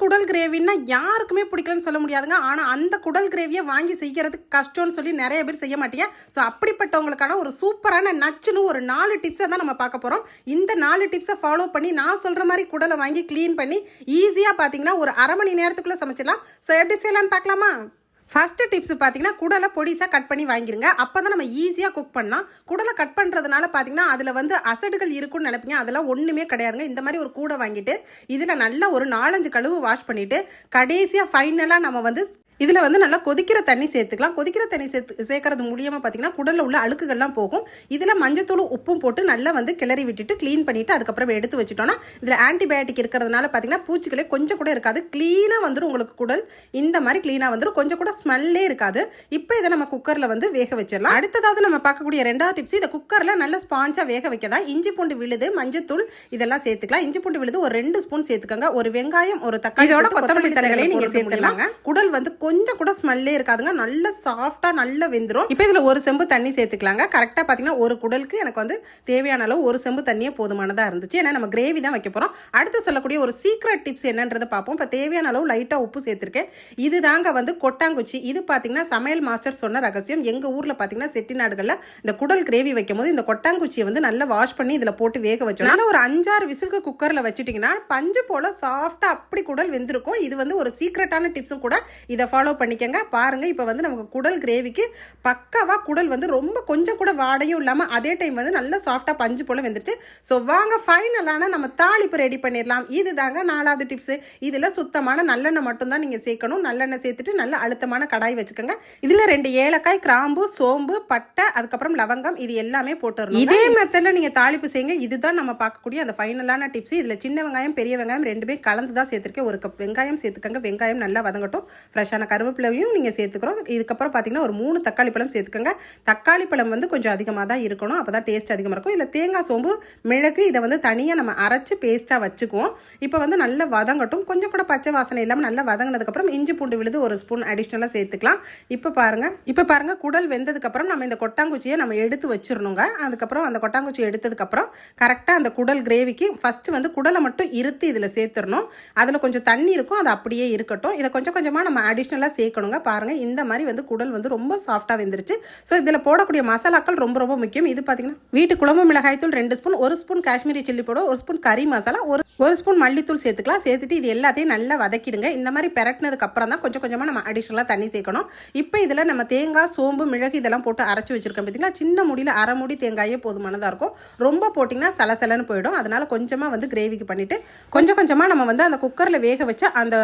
குடல் கிரேவின்னா யாருக்குமே பிடிக்கலன்னு சொல்ல முடியாதுங்க. ஆனால் அந்த குடல் கிரேவியை வாங்கி செய்யறதுக்கு கஷ்டம்னு சொல்லி நிறைய பேர் செய்ய மாட்டீங்க. ஸோ அப்படிப்பட்டவங்களுக்கான ஒரு சூப்பரான நச்சுன்னு ஒரு நாலு டிப்ஸை தான் நம்ம பார்க்க போகிறோம் இந்த நாலு டிப்ஸை ஃபாலோ பண்ணி நான் சொல்கிற மாதிரி குடலை வாங்கி க்ளீன் பண்ணி ஈஸியாக பார்த்தீங்கன்னா ஒரு அரை மணி நேரத்துக்குள்ளே சமைச்சிடலாம். ஸோ எப்படி செய்யலாம்னு பார்க்கலாமா? ஃபஸ்ட்டு டிப்ஸ் பார்த்தீங்கன்னா குடலை பொடிசாக கட் பண்ணி வாங்கிருங்க. அப்போ தான் நம்ம ஈஸியாக குக் பண்ணலாம். குடலை கட் பண்ணுறதுனால பார்த்தீங்கன்னா அதில் வந்து அசடுகள் இருக்குன்னு நினைப்பீங்க. அதெல்லாம் ஒன்றுமே கிடையாதுங்க. இந்த மாதிரி ஒரு கூடை வாங்கிட்டு இதில் நல்லா ஒரு நாலஞ்சு கழுவு வாஷ் பண்ணிவிட்டு கடைசியாக ஃபைனலாக நம்ம வந்து இதில் வந்து நல்லா கொதிக்கிற தண்ணி சேர்த்துக்கலாம். கொதிக்கிற தண்ணி சேர்த்து சேர்க்கறது மூலியமாக பார்த்தீங்கன்னா குடலில் உள்ள அழுக்குகள்லாம் போகும். இதில் மஞ்சத்தூளும் உப்பும் போட்டு நல்லா வந்து கிளறி விட்டுட்டு க்ளீன் பண்ணிவிட்டு அதுக்கப்புறம் எடுத்து வச்சுட்டோம்னா இதில் ஆன்டிபயோட்டிக் இருக்கிறதுனால பார்த்தீங்கன்னா பூச்சிகளே கொஞ்சம் கூட இருக்காது. க்ளீனாக வந்துடும் உங்களுக்கு குடல். இந்த மாதிரி க்ளீனாக வந்துடும் கொஞ்சம் கூட ஸ்மெல்லே இருக்காது. இப்போ இதை நம்ம குக்கரில் வந்து வேக வச்சிடலாம். அடுத்ததாவது நம்ம பார்க்கக்கூடிய ரெண்டாவது டிப்ஸ் இதை குக்கரில் நல்ல ஸ்பாஞ்சாக வேக வைக்க தான் இஞ்சி பூண்டு விழுது மஞ்சத்தூள் இதெல்லாம் சேர்த்துக்கலாம். இஞ்சி பூண்டு விழுது ஒரு ரெண்டு ஸ்பூன் சேர்த்துக்கோங்க. ஒரு வெங்காயம் ஒரு தக்காளி இதோட கொத்தமல்லி தலைகளையும் நீங்கள் சேர்த்துக்கலாம். குடல் வந்து கொஞ்சம் கூட ஸ்மெல்லே இருக்காதுங்க. நல்ல சாஃப்டாக நல்லா வெந்துடும் இப்போ இதில் ஒரு செம்பு தண்ணி சேர்த்துக்கலாங்க. கரெக்டாக பார்த்தீங்கன்னா ஒரு குடலுக்கு எனக்கு வந்து தேவையான அளவு ஒரு செம்பு தண்ணியே போதுமானதாக இருந்துச்சு. ஏன்னா நம்ம கிரேவி தான் வைக்க போகிறோம் அடுத்து சொல்லக்கூடிய ஒரு சீக்ரெட் டிப்ஸ் என்னன்றதை பார்ப்போம் இப்போ தேவையான அளவு லைட்டாக உப்பு சேர்த்துருக்கேன். இது தாங்க வந்து கொட்டாங்குச்சி. இது பார்த்தீங்கன்னா சமையல் மாஸ்டர் சொன்ன ரகசியம். எங்கள் ஊரில் பார்த்தீங்கன்னா செட்டிநாடுகளில் இந்த குடல் கிரேவி வைக்கும் போது இந்த கொட்டாங்குச்சியை வந்து நல்லா வாஷ் பண்ணி இதில் போட்டு வேக வச்சோம். ஆனால் ஒரு அஞ்சாறு விசிலுக்கு குக்கரில் வச்சுட்டிங்கன்னா பஞ்சு போல் சாஃப்டாக அப்படி குடல் வெந்திருக்கும். இது வந்து ஒரு சீக்ரெட்டான டிப்ஸும் கூட இதை ஃபாலோ பண்ணிக்கங்க. பாருங்க இப்போ வந்து நமக்கு குடல் கிரேவிக்கு பக்காவாக குடல் வந்து ரொம்ப கொஞ்சம் கூட வாடையும் இல்லாமல் அதே டைம் வந்து நல்ல சாஃப்டாக பஞ்சு போல் வெந்துருச்சு. ஸோ வாங்க ஃபைனலான நம்ம தாளிப்பு ரெடி பண்ணிடலாம். இது தாங்க நாலாவது டிப்ஸு இதில் சுத்தமான நல்லெண்ணெய் மட்டும்தான் நீங்கள் சேர்க்கணும். நல்லெண்ணெய் சேர்த்துட்டு நல்ல அழுத்தமான கடாய் வச்சுக்கோங்க. இதில் ரெண்டு ஏலக்காய் கிராம்பு சோம்பு பட்டை அதுக்கப்புறம் லவங்கம் இது எல்லாமே போட்டுருணும் இதே மெத்தடில் நீங்கள் தாளிப்பு செய்யுங்க. இதுதான் நம்ம பார்க்கக்கூடிய அந்த ஃபைனலான டிப்ஸ் இதில் சின்ன வெங்காயம் பெரிய வெங்காயம் ரெண்டுமே கலந்து தான் சேர்த்துருக்கேன். ஒரு கப் வெங்காயம் சேர்த்துக்கோங்க. வெங்காயம் நல்லா வதங்கட்டும். ஃப்ரெஷ்ஷான கருவேப்பிலையும் நீங்கள் சேர்த்துக்கிறோம். இதுக்கப்புறம் பார்த்தீங்கன்னா ஒரு மூணு தக்காளி பழம் சேர்த்துக்கோங்க. தக்காளி பழம் வந்து கொஞ்சம் அதிகமாக தான் இருக்கணும். அப்போ தான் டேஸ்ட் அதிகமாக இருக்கும். இல்லை தேங்காய் சோம்பு மிளகு இதை வந்து தனியாக நம்ம அரைச்சி பேஸ்ட்டாக வச்சுக்குவோம். இப்போ வந்து நல்லா வதங்கட்டும். கொஞ்சம் கூட பச்சை வாசனை இல்லாமல் நல்லா வதங்கினதுக்கப்புறம் இஞ்சி பூண்டு விழுது ஒரு ஸ்பூன் அடிஷ்னலாக சேர்த்துக்கலாம். இப்போ பாருங்கள் இப்போ பாருங்கள் குடல் வெந்ததுக்கப்புறம் நம்ம இந்த கொட்டாங்குச்சியை நம்ம எடுத்து வச்சிடணுங்க அதுக்கப்புறம் அந்த கொட்டாங்குச்சி எடுத்ததுக்கப்புறம் கரெக்டாக அந்த குடல் கிரேவிக்கு ஃபஸ்ட்டு வந்து குடலை மட்டும் இருத்து இதில் சேர்த்துடணும் அதில் கொஞ்சம் தண்ணி இருக்கும். அது அப்படியே இருக்கட்டும். இதை கொஞ்சம் கொஞ்சமாக நம்ம அடிஷ்னல் அடிஷ்னலாக சேர்க்கணுங்க. பாருங்கள் இந்த மாதிரி வந்து குடல் வந்து ரொம்ப சாஃப்டாக வெந்துருச்சு. ஸோ இதில் போடக்கூடிய மசாலாக்கள் ரொம்ப ரொம்ப முக்கியம். இது பார்த்தீங்கன்னா வீட்டு குழம்பு மிளகாய் தூள் ரெண்டு ஸ்பூன் ஒரு ஸ்பூன் காஷ்மீரி சில்லி பவுடர் ஒரு ஸ்பூன் கறி மசாலா ஒரு ஒரு ஸ்பூன் மல்லித்தூள் சேர்த்துக்கலாம். சேர்த்துட்டு இது எல்லாத்தையும் நல்லா வதக்கிடுங்க. இந்த மாதிரி பெரட்டினதுக்கு அப்புறம் தான் கொஞ்சம் கொஞ்சமாக நம்ம அடிஷ்னலாக தண்ணி சேர்க்கணும். இப்போ இதில் நம்ம தேங்காய் சோம்பு மிளகு இதெல்லாம் போட்டு அரைச்சி வச்சிருக்கோம் பார்த்தீங்கன்னா சின்ன முடியில் அரை முடி தேங்காயே போதுமானதாக இருக்கும். ரொம்ப போட்டிங்கன்னா சலசலன்னு போயிடும். அதனால் கொஞ்சமாக வந்து கிரேவிக்கு பண்ணிவிட்டு கொஞ்சம் கொஞ்சமாக நம்ம வந்து அந்த குக்கரில் வேக வச்ச அந்த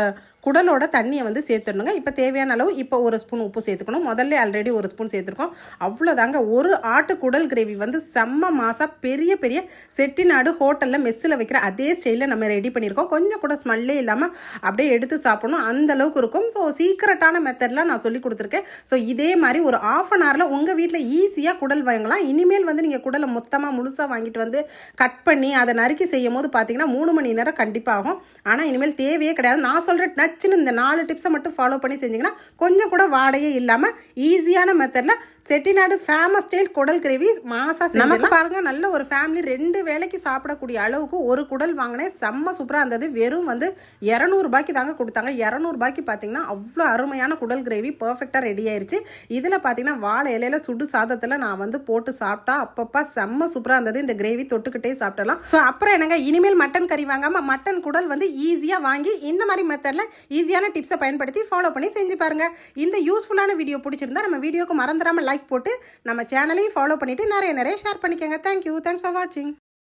குடலோட தண்ணியை வந்து சேர்த்துடணுங்க. இப்போ தேவையான அளவு இப்போ ஒரு ஸ்பூன் உப்பு சேர்த்துக்கணும். முதல்ல ஆல்ரெடி ஒரு ஸ்பூன் சேர்த்துருக்கோம். அவ்வளோதாங்க ஒரு ஆட்டு குடல் கிரேவி வந்து செம்ம மாசாக பெரிய பெரிய செட்டிநாடு ஹோட்டலில் மெஸ்ஸில் வைக்கிற அதே ஸ்டைலில் நம்ம ரெடி பண்ணியிருக்கோம். கொஞ்சம் கூட ஸ்மெல்லே இல்லாமல் அப்படியே எடுத்து சாப்பிடணும். அந்த அளவுக்கு இருக்கும். ஸோ சீக்கிரட்டான மெத்தட்லாம் நான் சொல்லி கொடுத்துருக்கேன். ஸோ இதே மாதிரி ஒரு ஆஃப் அன் ஹவரில் உங்கள் வீட்டில் ஈஸியாக குடல் வாங்கலாம். இனிமேல் வந்து நீங்கள் குடலை மொத்தமாக முழுசாக வாங்கிட்டு வந்து கட் பண்ணி அதை நறுக்கி செய்யும் போது பார்த்தீங்கன்னா மூணு மணி நேரம் கண்டிப்பாக ஆகும். ஆனால் இனிமேல் தேவையே கிடையாது. நான் சொல்கிற நச்சுன்னு இந்த நாலு டிப்ஸை மட்டும் ஃபாலோ பண்ணி செஞ்சிங்கன்னா கொஞ்சம் கூட வாடையே இல்லாமல் ஈஸியான மெத்தடில் செட்டிநாடு ஃபேமஸ் ஸ்டைல் குடல் கிரேவி மாசா நமக்கு பாருங்க நல்ல ஒரு ஃபேமிலி ரெண்டு வேளைக்கு சாப்பிடக்கூடிய அளவுக்கு ஒரு குடல் வாங்கினேன் செம்ம சூப்பராக இருந்தது. வெறும் வந்து இரநூறுபாய்க்கு தாங்க கொடுத்தாங்க. இரநூறுபாய்க்கு பார்த்தீங்கன்னா அவ்வளோ அருமையான குடல் கிரேவி பர்ஃபெக்டாக ரெடி ஆயிருச்சு. இதில் பார்த்தீங்கன்னா வாழை இலையில சுடு சாதத்தில் நான் வந்து போட்டு சாப்பிட்டா அப்பப்பா செம்ம சூப்பராக இருந்தது. இந்த கிரேவி தொட்டுக்கிட்டே சாப்பிடலாம் ஸோ அப்புறம் என்னங்க? இனிமேல் மட்டன் கறி வாங்காமல் மட்டன் குடல் வந்து ஈஸியாக வாங்கி இந்த மாதிரி மெத்தடில் ஈஸியான டிப்ஸை பயன்படுத்தி ஃபாலோ பண்ணி செஞ்சு பாருங்க. இந்த யூஸ்ஃபுல்லான வீடியோ பிடிச்சிருந்தா நம்ம வீடியோக்கு மறந்துடாமல் லைக் போட்டு நம்ம சேனலையும் ஃபாலோ பண்ணிவிட்டு நிறைய நிறைய ஷேர் பண்ணிக்கோங்க. தேங்க்யூ தேங்க்ஸ் ஃபார் வாட்சிங்